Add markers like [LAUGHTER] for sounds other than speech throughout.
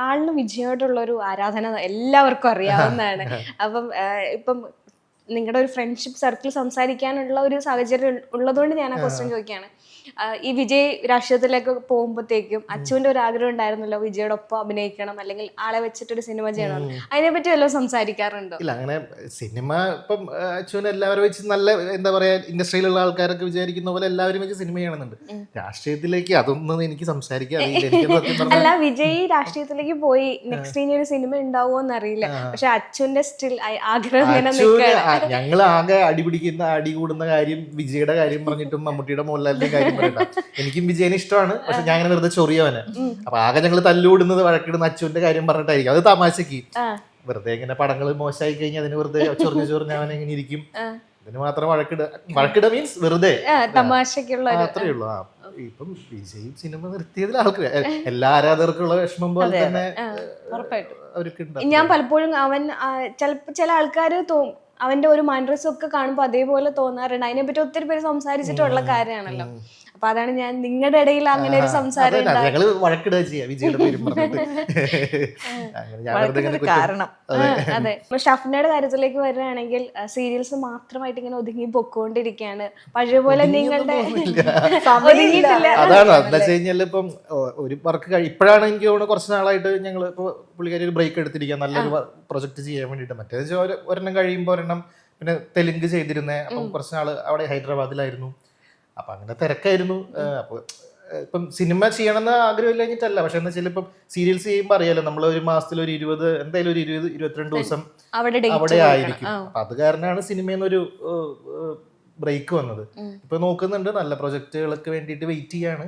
ആളിന് വിജയോടുള്ള ഒരു ആരാധന എല്ലാവർക്കും അറിയാവുന്നതാണ്. [LAUGHS] അപ്പം ഇപ്പം നിങ്ങളുടെ ഒരു ഫ്രണ്ട്ഷിപ്പ് സർക്കിൾ സംസാരിക്കാനുള്ള ഒരു സാഹചര്യം ഉള്ളതുകൊണ്ട് ഞാൻ ആ ക്വസ്റ്റ്യൻ ചോദിക്കുകയാണ് ഈ വിജയ് രാഷ്ട്രീയത്തിലേക്ക് പോകുമ്പോഴത്തേക്കും അച്ചുവിന്റെ ഒരു ആഗ്രഹം ഉണ്ടായിരുന്നല്ലോ വിജയുടെ ഒപ്പം അഭിനയിക്കണം അല്ലെങ്കിൽ ആളെ വെച്ചിട്ടൊരു സിനിമ ചെയ്യണം. അതിനെപ്പറ്റി വല്ലതും സംസാരിക്കാറുണ്ടോ? ഇല്ല അങ്ങനെ സിനിമ ഇപ്പം അച്ഛൻ എല്ലാവരും വെച്ച് നല്ല എന്താ പറയാ ഇൻഡസ്ട്രിയിലുള്ള ആൾക്കാരൊക്കെ വിചാരിക്കുന്ന പോലെ എല്ലാവരും വെച്ച് സിനിമ ചെയ്യണമെന്നുണ്ട് രാഷ്ട്രീയത്തിലേക്ക് അതൊന്നും എനിക്ക് സംസാരിക്കാൻ [LAUGHS] അല്ല വിജയ് രാഷ്ട്രീയത്തിലേക്ക് പോയി നെക്സ്റ്റ് ഇനി ഒരു സിനിമ ഉണ്ടാവുമോ എന്നറിയില്ല പക്ഷെ അച്ഛന്റെ സ്റ്റിൽ ആഗ്രഹം ഞങ്ങൾ ആകെ അടിപിടിക്കുന്ന അടി കൂടുന്ന കാര്യം വിജയുടെ കാര്യം പറഞ്ഞിട്ടും മമ്മൂട്ടിയുടെ മോഹൻലാലിന്റെ കാര്യം പറയണ്ട എനിക്കും വിജയനെ ഇഷ്ടമാണ് പക്ഷെ ഞാൻ അങ്ങനെ വെറുതെ ചൊറിയവന് അപ്പൊ ആകെ ഞങ്ങൾ തല്ലുകൂടുന്നത് വഴക്കിടുന്ന അച്ഛന്റെ കാര്യം പറഞ്ഞിട്ടായിരിക്കും. അത് തമാശക്ക്. വെറുതെ ഇങ്ങനെ പടങ്ങൾ മോശമായി കഴിഞ്ഞാൽ അതിന് വെറുതെ ചൊറിഞ്ഞു ചൊറിഞ്ഞ് അവൻ എങ്ങനെ ഇരിക്കും? അതിന് മാത്രം വഴക്കിട വഴക്കിട മീൻസ് വെറുതെ. തമാശക്കുള്ള അത്രേ ഉള്ളൂ. ആ ഇപ്പം വിജയ് സിനിമ നിർത്തിയതിൽ ആൾക്ക് എല്ലാ ആരാധകർക്കുള്ള വിഷമം പോലെ തന്നെ അവർക്ക് ഞാൻ പലപ്പോഴും അവൻ ചില ചില ആൾക്കാർ അവന്റെ ഒരു മാൻഡ്രസും ഒക്കെ കാണുമ്പോൾ അതേപോലെ തോന്നാറുണ്ട് അതിനെപ്പറ്റി ഒത്തിരി പേര് സംസാരിച്ചിട്ടുള്ള കാര്യമാണല്ലോ. അപ്പൊ അതാണ് ഞാൻ നിങ്ങളുടെ ഇടയിൽ അങ്ങനെ ഒരു സംസാരം ഞങ്ങൾ വഴക്കിടുക ചെയ്യാ വിജയുടെ പേരും [LAUGHS] കാരണം. അതെ. ഇപ്പൊ ഷഫ്നയുടെ കാര്യത്തിലേക്ക് വരികയാണെങ്കിൽ സീരിയൽസ് മാത്രമായിട്ട് ഇങ്ങനെ ഒതുങ്ങി പൊക്കോണ്ടിരിക്കുകയാണ്. പഴയ പോലെ നിങ്ങളുടെ [LAUGHS] അതാണ്. എന്താ വെച്ച് കഴിഞ്ഞാൽ ഇപ്പം ഒരു വർക്ക് ഇപ്പോഴാണ് എനിക്ക് തോന്നുന്നത് കുറച്ച് നാളായിട്ട് ഞങ്ങൾ ഇപ്പോൾ പുള്ളിക്കാരി ഒരു ബ്രേക്ക് എടുത്തിരിക്കുക നല്ലൊരു പ്രൊജക്ട് ചെയ്യാൻ വേണ്ടിയിട്ട്. മറ്റേ വെച്ചാൽ ഒരെണ്ണം കഴിയുമ്പോൾ ഒരെണ്ണം പിന്നെ തെലുങ്ക് ചെയ്തിരുന്നേ. അപ്പം കുറച്ച് നാൾ അവിടെ ഹൈദരാബാദിലായിരുന്നു. അപ്പം അങ്ങനെ തിരക്കായിരുന്നു. അപ്പോൾ ഇപ്പം സിനിമ ചെയ്യണമെന്ന് ആഗ്രഹമില്ല കഴിഞ്ഞിട്ടല്ല പക്ഷെ എന്താ വെച്ചാൽ ഇപ്പം സീരിയൽസ് ചെയ്യുമ്പോൾ അറിയാലോ നമ്മൾ ഒരു മാസത്തിൽ ഒരു ഇരുപത് എന്തായാലും ഒരു ഇരുപത് ഇരുപത്തിരണ്ട് ദിവസം അവിടെ ആയിരിക്കും. അപ്പൊ അത് കാരണമാണ് സിനിമയിൽ ഒരു ബ്രേക്ക് വന്നത്. ഇപ്പൊ നോക്കുന്നുണ്ട്. നല്ല പ്രൊജക്ടുകൾക്ക് വേണ്ടിയിട്ട് വെയിറ്റ് ചെയ്യാണ്.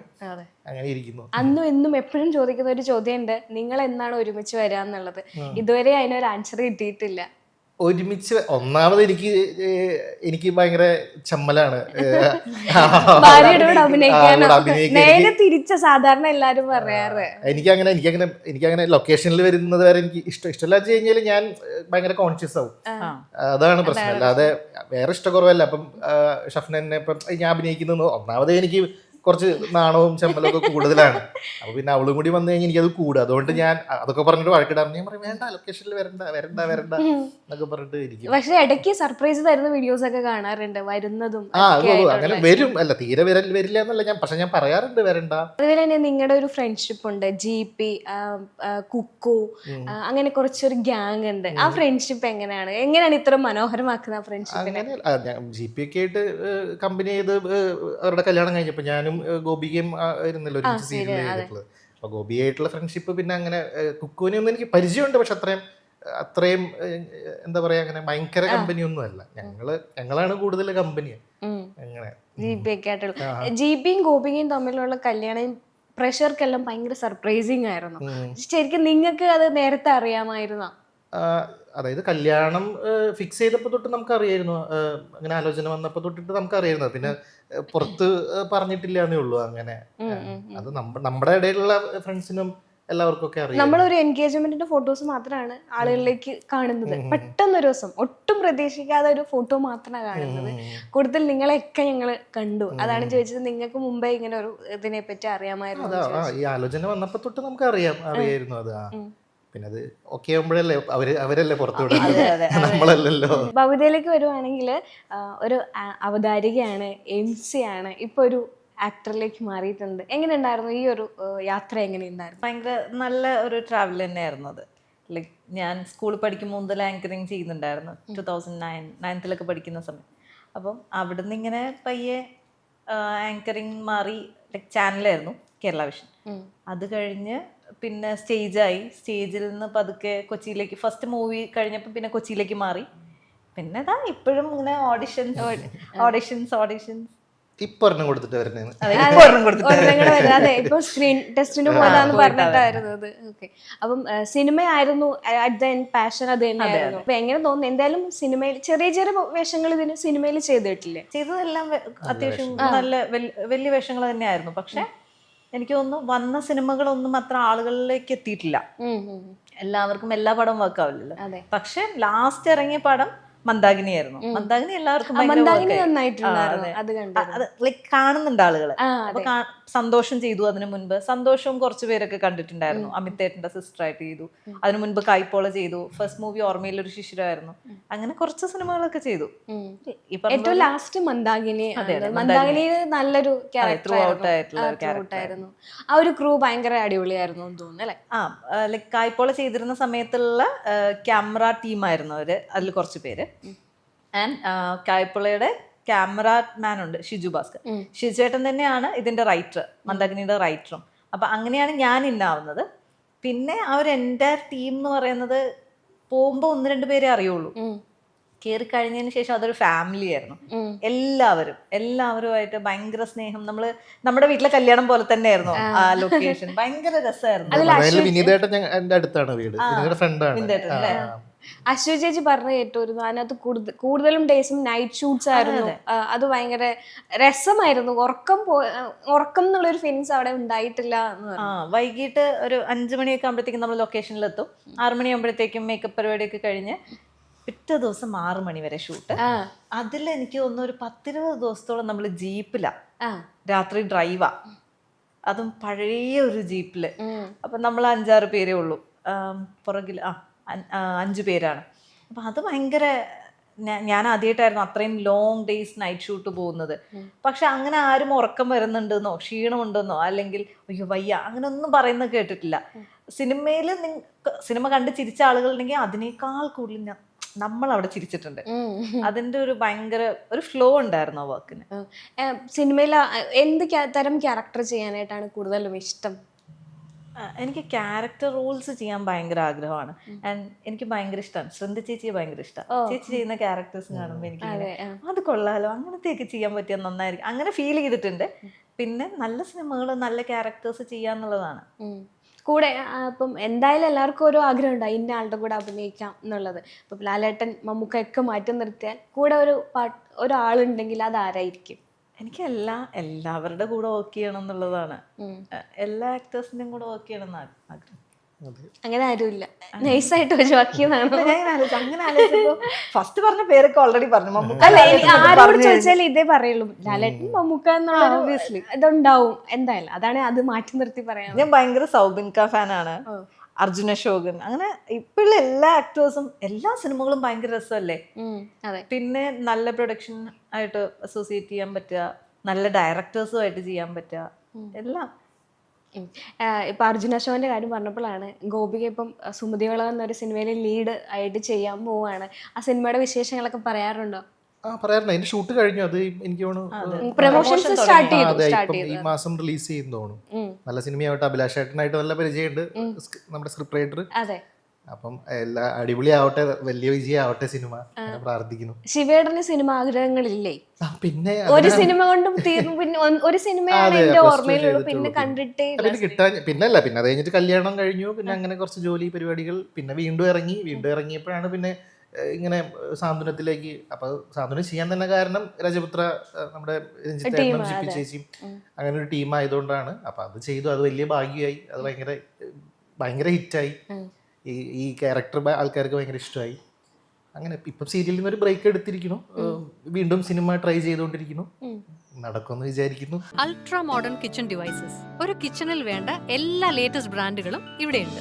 അങ്ങനെ ഇരിക്കുന്നു. അന്നും എന്നും എപ്പോഴും ചോദിക്കുന്ന ഒരു ചോദ്യം ഉണ്ട് നിങ്ങൾ എന്നാണ് ഒരുമിച്ച് വരാന്നുള്ളത്? ഇതുവരെ അതിനൊരു ആൻസർ കിട്ടിയിട്ടില്ല. ഒരുമിച്ച് ഒന്നാമത് എനിക്ക് എനിക്ക് ഭയങ്കര ചമ്മലാണ്. നേരെ എനിക്ക് തിരിച്ച സാധാരണ എല്ലാരും പറയാറ്. എനിക്കങ്ങനെ എനിക്കങ്ങനെ എനിക്കങ്ങനെ ലൊക്കേഷനിൽ വരുന്നത് വരെ എനിക്ക് ഇഷ്ടം. ഇഷ്ടമല്ല വെച്ച് കഴിഞ്ഞാൽ ഞാൻ ഭയങ്കര കോൺഷ്യസ് ആവും. അതാണ് പ്രശ്നം. അല്ലാതെ വേറെ ഇഷ്ടക്കുറവല്ല. അപ്പം ഷഫ്ന ഇപ്പം ഞാൻ അഭിനയിക്കുന്നത് ഒന്നാമത് എനിക്ക് കുറച്ച് നാണവും ചമ്മലൊക്കെ കൂടുതലാണ്. അപ്പൊ പിന്നെ അവളും കൂടി വന്നു കഴിഞ്ഞാൽ എനിക്കത് കൂടും. അതുകൊണ്ട് ഞാൻ അതൊക്കെ പറഞ്ഞിട്ട് വഴക്കിടാറുണ്ട് ഞാൻ പറയും വേണ്ട ലൊക്കേഷനിൽ വരണ്ട വരണ്ട വരണ്ട എന്നൊക്കെ പറഞ്ഞിട്ട് ഇരിക്കും. പക്ഷെ ഇടയ്ക്ക് സർപ്രൈസ് തരുന്ന വീഡിയോസ് ഒക്കെ കാണാറുണ്ട് വരുന്നതും ആ ഒക്കെ. അങ്ങനെ വരും. അല്ല തീരെ വരൽ വരില്ല എന്നല്ല ഞാൻ പക്ഷെ ഞാൻ പറയാറുണ്ട് വരണ്ട. അതുപോലെ തന്നെ നിങ്ങളുടെ ഒരു ഫ്രണ്ട്ഷിപ്പ് ഉണ്ട് ജി പി കുക്കു അങ്ങനെ കുറച്ചൊരു ഗ്യാങ് ഉണ്ട്. ആ ഫ്രണ്ട്ഷിപ്പ് എങ്ങനെയാണ്? എങ്ങനെയാണ് ഇത്ര മനോഹരമാക്കുന്ന ആ ഫ്രണ്ട്ഷിപ്പിനെ ജി പി ഒക്കെ ആയിട്ട് കമ്പനി ചെയ്ത് അവരുടെ കല്യാണം കഴിഞ്ഞപ്പോൾ ഞാനും ഏഹ്, ഗോപികയും ആ, ആയിരുന്നല്ലോ ഒരുമിച്ച് സീരിയൽ ചെയ്തിട്ടുള്ളത്. അപ്പൊ ഗോപിയായിട്ടുള്ള ഫ്രണ്ട്ഷിപ്പ് പിന്നെ അങ്ങനെ കുക്കുവിനെ ഒന്നും എനിക്ക് പരിചയമുണ്ട് പക്ഷെ അത്രയും അത്രയും എന്താ പറയാ അങ്ങനെ ഭയങ്കര കമ്പനി ഒന്നും അല്ല. ഞങ്ങൾ ഞങ്ങളാണ് കൂടുതൽ കമ്പനി അങ്ങനെ. ജീപിയും ഗോപികയും തമ്മിലുള്ള കല്യാണം പ്രഷർക്കെല്ലാം ഭയങ്കര സർപ്രൈസിങ് ആയിരുന്നു. ശരിക്കും നിങ്ങൾക്ക് അത് നേരത്തെ അറിയാമായിരുന്നോ? അതായത് കല്യാണം ഫിക്സ് ചെയ്തപ്പോൾ തൊട്ട് നമുക്കറിയായിരുന്നു. അങ്ങനെ ആലോചന വന്നപ്പോൾ തൊട്ടിട്ട് നമുക്ക് അറിയായിരുന്നു പിന്നെ പുറത്ത് പറഞ്ഞിട്ടില്ല എന്നേ ഉള്ളൂ അങ്ങനെ. അത് നമ്മുടെ ഇടയിലുള്ള ഫ്രണ്ട്സിനും എല്ലാവർക്കും ഒക്കെ അറിയാം. നമ്മളൊരു എൻഗേജ്മെന്റിന്റെ ഫോട്ടോസ് മാത്രമാണ് ആളുകളിലേക്ക് കാണുന്നത്. പെട്ടെന്ന് ഒരു ദിവസം ഒട്ടും പ്രതീക്ഷിക്കാതെ ഒരു ഫോട്ടോ മാത്രമാണ് കാണുന്നത്. കൂടുതൽ നിങ്ങളെയൊക്കെ ഞങ്ങൾ കണ്ടു. അതാണ് ചോദിച്ചത്. നിങ്ങൾക്ക് മുമ്പേ ഇങ്ങനെ ഒരു ഇതിനെ പറ്റി അറിയാമായിരുന്നു ഈ ആലോചന വന്നപ്പോ തൊട്ട് നമുക്ക് അറിയാം അറിയായിരുന്നു അത് പിന്നെ അത് ഓക്കെ ആകുമ്പോഴല്ലേ അവർ അവരല്ലേ പുറത്തു നമ്മളല്ലല്ലോ. ഭവിതയിലേക്ക് വരുവാണെങ്കിൽ ഒരു അവതാരികയാണ് എം സി ആണ് ഇപ്പൊ ഒരു ആക്ടറിലേക്ക് മാറിയിട്ടുണ്ട്. എങ്ങനെ ഉണ്ടായിരുന്നു ഈ ഒരു യാത്ര എങ്ങനെ ഉണ്ടായിരുന്നു ഭയങ്കര നല്ല ഒരു ട്രാവൽ തന്നെയായിരുന്നു അത്. ലൈക്ക് ഞാൻ സ്കൂളിൽ പഠിക്കുമ്പോൾ മുതൽ ആങ്കറിങ് ചെയ്യുന്നുണ്ടായിരുന്നു. ടു തൗസൻഡ് നയൻ നയൻത്തിലൊക്കെ പഠിക്കുന്ന സമയം. അപ്പം അവിടുന്ന് ഇങ്ങനെ പയ്യെ ആങ്കറിങ് മാറി ലൈക്ക് ചാനലായിരുന്നു കേരള വിഷൻ അത് കഴിഞ്ഞ് പിന്നെ സ്റ്റേജായി. സ്റ്റേജിൽ നിന്ന് പതുക്കെ കൊച്ചിയിലേക്ക് ഫസ്റ്റ് മൂവി കഴിഞ്ഞപ്പോൾ പിന്നെ കൊച്ചിയിലേക്ക് മാറി. പിന്നെ ഇതാ ഇപ്പോഴും ഇങ്ങനെ ഓഡിഷൻസ് ഓഡിഷൻസ് ഓഡിഷൻസ് ഇപ്പൊ ഒരെണ്ണം കൊടുത്തിട്ട് വരാതെ ഇപ്പൊ സ്ക്രീൻ ടെസ്റ്റിന് പോലാന്ന് പറഞ്ഞിട്ടായിരുന്നു അത് ഓക്കെ അപ്പം സിനിമയായിരുന്നു അറ്റ് ദ എൻഡ് പാഷൻ അത് തന്നെയായിരുന്നു. അപ്പൊ എങ്ങനെ തോന്നുന്നു? എന്തായാലും സിനിമയിൽ ചെറിയ ചെറിയ വേഷങ്ങൾ ഇതിന് സിനിമയിൽ ചെയ്തിട്ടില്ലേ? ചെയ്തതെല്ലാം അത്യാവശ്യം നല്ല വലിയ വേഷങ്ങൾ തന്നെയായിരുന്നു. പക്ഷെ എനിക്ക് തോന്നുന്നു വന്ന സിനിമകളൊന്നും അത്ര ആളുകളിലേക്ക് എത്തിയിട്ടില്ല. എല്ലാവർക്കും എല്ലാ പടവും വർക്ക് ആവില്ലല്ലോ അതെ. പക്ഷെ ലാസ്റ്റ് ഇറങ്ങിയ പടം മന്ദാകിനി ആയിരുന്നു മന്ദാകിനി എല്ലാവർക്കും അതെ. ലൈക്ക് കാണുന്നുണ്ട് ആളുകൾ അപ്പൊ സന്തോഷം ചെയ്തു അതിനു മുൻപ്. സന്തോഷവും കുറച്ച് പേരൊക്കെ കണ്ടിട്ടുണ്ടായിരുന്നു. അമിതേട്ടന്റെ സിസ്റ്റർ ആയിട്ട് ചെയ്തു. അതിനു മുൻപ് കൈപ്പോള ചെയ്തു. ഫസ്റ്റ് മൂവി ഓർമ്മയിൽ ഒരു ശിശിരമായിരുന്നു അങ്ങനെ കുറച്ച് സിനിമകളൊക്കെ ചെയ്തു. ഏറ്റവും ലാസ്റ്റ് മന്ദാകിനി മന്ദാഗിനി മന്ദാകിനി. നല്ലൊരു ക്യാരക്ടർ ആയിട്ടുള്ള ആയിരുന്നു. ആ ഒരു ക്രൂ ഭയങ്കര അടിപൊളിയായിരുന്നു തോന്നുന്നു അല്ലേ? ആ ലൈക്ക് കായ്പോള ചെയ്തിരുന്ന സമയത്തുള്ള ക്യാമറ ടീമായിരുന്നു അവർ അതിൽ കുറച്ച് പേര്. ആൻഡ് കായ്പുളയുടെ ക്യാമറമാൻ ഉണ്ട് ഷിജു ഭാസ്കർ ഷിജുവേട്ടൻ തന്നെയാണ് ഇതിന്റെ റൈറ്റർ മന്ദാകിനിയുടെ റൈറ്ററും അപ്പൊ അങ്ങനെയാണ് ഞാൻ ഇന്നാവുന്നത്. പിന്നെ ആ ഒരു എന്റയർ ടീം എന്ന് പറയുന്നത് പോകുമ്പോൾ ഒന്ന് രണ്ട് പേരെ അറിയുള്ളൂ. കയറി കഴിഞ്ഞതിന് ശേഷം അതൊരു ഫാമിലി ആയിരുന്നു. എല്ലാവരും എല്ലാവരുമായിട്ട് ഭയങ്കര സ്നേഹം. നമ്മൾ നമ്മുടെ വീട്ടിലെ കല്യാണം പോലെ തന്നെയായിരുന്നു ആ. ലൊക്കേഷൻ ഭയങ്കര രസമായിരുന്നു. അതായത് വിനീതേട്ടൻ എന്റെ അടുത്താണ് വീട്. ഫ്രണ്ടാണ്? അശ്വ ചേച്ചി പറഞ്ഞ ഏറ്റവും ഒരു അതിനകത്ത് കൂടുതൽ കൂടുതലും ഡേയ്സും നൈറ്റ് ഷൂട്ട്സ് ആയിരുന്നു. അത്. ഭയങ്കര രസമായിരുന്നു. ഉറക്കം പോ ഉറക്കം എന്നുള്ളൊരു ഫീലിങ്സ് അവിടെ ഉണ്ടായിട്ടില്ല വൈകിട്ട് ഒരു അഞ്ചു മണിയൊക്കെ ആകുമ്പോഴത്തേക്കും നമ്മൾ ലൊക്കേഷനിലെത്തും ആറു മണിയാകുമ്പോഴത്തേക്കും മേക്കപ്പ് പരിപാടിയൊക്കെ കഴിഞ്ഞ് പിറ്റേ ദിവസം ആറു മണി വരെ ഷൂട്ട് അതിൽ എനിക്ക് തോന്നുന്നു ഒരു പത്തിരുപത് ദിവസത്തോളം നമ്മൾ ജീപ്പിലാ. രാത്രി ഡ്രൈവാ അതും പഴയ ഒരു ജീപ്പിൽ. അപ്പൊ നമ്മൾ അഞ്ചാറ് പേരേ ഉള്ളൂ. പുറകിൽ ആ, അഞ്ച് പേരാണ്. അപ്പം അത് ഭയങ്കര ഞാൻ ആദ്യമായിട്ടായിരുന്നു അത്രയും ലോങ് ഡേയ്സ് നൈറ്റ് ഷൂട്ട് പോകുന്നത്. പക്ഷെ അങ്ങനെ ആരും ഉറക്കം വരുന്നുണ്ടെന്നോ ക്ഷീണമുണ്ടെന്നോ അല്ലെങ്കിൽ അയ്യോ വയ്യ അങ്ങനെ ഒന്നും പറയുന്നത് കേട്ടിട്ടില്ല. സിനിമയിൽ സിനിമ കണ്ട് ചിരിച്ച ആളുകളുണ്ടെങ്കിൽ അതിനേക്കാൾ കൂടുതൽ നമ്മൾ അവിടെ ചിരിച്ചിട്ടുണ്ട്. അതിന്റെ ഒരു ഭയങ്കര ഒരു ഫ്ലോ ഉണ്ടായിരുന്നു ആ വർക്കിന് സിനിമയിൽ എന്ത് തരം ക്യാരക്ടർ ചെയ്യാനായിട്ടാണ് കൂടുതലും ഇഷ്ടം? എനിക്ക് ക്യാരക്ടർ റോൾസ് ചെയ്യാൻ ഭയങ്കര ആഗ്രഹമാണ്. ആൻഡ് എനിക്ക് ഭയങ്കര ഇഷ്ടമാണ് ശ്രദ്ധ ചേച്ചിയെ ഭയങ്കര ഇഷ്ടമാണ് ചേച്ചി ചെയ്യുന്ന ക്യാരക്ടേഴ്സ് കാണുമ്പോൾ എനിക്ക് അത് കൊള്ളാലോ അങ്ങനത്തെയൊക്കെ ചെയ്യാൻ പറ്റിയ നന്നായിരിക്കും. അങ്ങനെ ഫീൽ ചെയ്തിട്ടുണ്ട്. പിന്നെ നല്ല സിനിമകൾ നല്ല ക്യാരക്ടേഴ്സ് ചെയ്യാന്നുള്ളതാണ്. കൂടെ അപ്പം എന്തായാലും എല്ലാവർക്കും ഓരോ ആഗ്രഹം ഉണ്ടാവും ഇന്ന ആളുടെ കൂടെ അഭിനയിക്കാം എന്നുള്ളത്. ഇപ്പം ലാലേട്ടൻ മമ്മൂക്കയൊക്കെ മാറ്റം മാറ്റി നിർത്തിയാൽ കൂടെ ഒരു പാട്ട് ഒരാളുണ്ടെങ്കിൽ അത് ആരായിരിക്കും? എനിക്ക് എല്ലാ എല്ലാവരുടെ കൂടെ വർക്ക് ചെയ്യണം എന്നുള്ളതാണ് എല്ലാ ആക്ടേഴ്സിന്റെയും കൂടെ വർക്ക് ചെയ്യണം എന്ന് ആഗ്രഹം. അങ്ങനെ ആരുമില്ല. നൈസായിട്ട് ഒഴിവാക്കിയതാണ് അങ്ങനെ ആലോചിച്ചപ്പോ ഫസ്റ്റ് പറഞ്ഞ പേരൊക്കെ ഓൾറെഡി പറഞ്ഞു. ആരോട് ചോദിച്ചാൽ ഇതേ പറയുള്ളൂ. ലാലേട്ടൻ മമ്മൂക്ക എന്നുള്ള ഇതുണ്ടാവും. എന്തായാലും അതാണ് അത് മാറ്റി നിർത്തി പറയാൻ ഞാൻ ഭയങ്കര സൗബിൻ ക ഫാനാണ് അർജുന ശോകൻ അങ്ങനെ ഇപ്പോഴുള്ള എല്ലാ ആക്ടേഴ്സും എല്ലാ സിനിമകളും ഭയങ്കര രസമല്ലേ? അതെ. പിന്നെ നല്ല പ്രൊഡക്ഷൻ ആയിട്ട് അസോസിയേറ്റ് ചെയ്യാൻ പറ്റുക നല്ല ഡയറക്ടേഴ്സുമായിട്ട് ചെയ്യാൻ പറ്റുക എല്ലാം. ഇപ്പൊ അർജുന അശോകന്റെ കാര്യം പറഞ്ഞപ്പോഴാണ് ഗോപിക ഇപ്പം സുമതി സുമതിവള എന്നൊരു സിനിമയിൽ ലീഡ് ആയിട്ട് ചെയ്യാൻ പോവാണ്. ആ സിനിമയുടെ വിശേഷങ്ങളൊക്കെ പറയാറുണ്ടോ? ആ പറയാറുണ്ട് അതിന്റെ ഷൂട്ട് കഴിഞ്ഞു. അത് എനിക്ക് തോന്നുന്നു പ്രൊമോഷൻസ് സ്റ്റാർട്ട് ചെയ്തു ഈ മാസം റിലീസ് ചെയ്യുന്നു തോന്നുന്നു. നല്ല സിനിമയായിട്ട് അഭിലാഷ് ഏട്ടനായിട്ട് നല്ല പരിചയമുണ്ട്. നമ്മുടെ സ്ക്രിപ്റ്റ് റൈറ്റർ അതെ. അപ്പം എല്ലാ അടിപൊളിയാവട്ടെ വലിയ വിജയമാവട്ടെ സിനിമ. പ്രാർത്ഥിക്കുന്നു. ശിവേടന് സിനിമ ആഗ്രഹങ്ങളില്ലേ? ആ, പിന്നെ ഒരു സിനിമ കൊണ്ടും തീർന്നു [LAUGHS] പിന്നെ ഒരു സിനിമയാണ് അതെ, എന്റെ ഓർമ്മയിലുള്ളൂ പിന്നെ കണ്ടിട്ടേ. പിന്നെ കിട്ടാൻ പിന്നെ അല്ല പിന്നെ അത് കഴിഞ്ഞിട്ട് കല്യാണം കഴിഞ്ഞു. പിന്നെ അങ്ങനെ കുറച്ച് ജോലി പരിപാടികൾ. പിന്നെ വീണ്ടും ഇറങ്ങി. വീണ്ടും ഇറങ്ങിയപ്പോഴാണ് പിന്നെ ഇങ്ങനെ സാന്ത്വനത്തിലേക്ക്. അപ്പൊ സാന്ത്വനം ചെയ്യാൻ തന്നെ കാരണം രജപുത്ര നമ്മുടെ രഞ്ജിത്തേട്ടനും ജിപ്പി ചേച്ചിയും അങ്ങനെ ഒരു ടീം ആയതുകൊണ്ടാണ്. അപ്പൊ അത് ചെയ്തു. അത് വലിയ ഭാഗ്യമായി. അത് ഭയങ്കര ഭയങ്കര ഹിറ്റായി. ഈ ഈ ക്യാരക്ടർ ആൾക്കാർക്ക് ഭയങ്കര ഇഷ്ടമായി. അങ്ങനെ ഇപ്പം സീരിയലിൽ നിന്ന് ഒരു ബ്രേക്ക് എടുത്തിരിക്കുന്നു. വീണ്ടും സിനിമ ട്രൈ ചെയ്തുകൊണ്ടിരിക്കുന്നു. നടക്കുമെന്ന് വിചാരിക്കുന്നു. Ultra modern kitchen devices. ഒരു കിച്ചണിൽ വേണ്ട എല്ലാ ലേറ്റസ്റ്റ് ബ്രാൻഡുകളും ഇവിടെയുണ്ട്.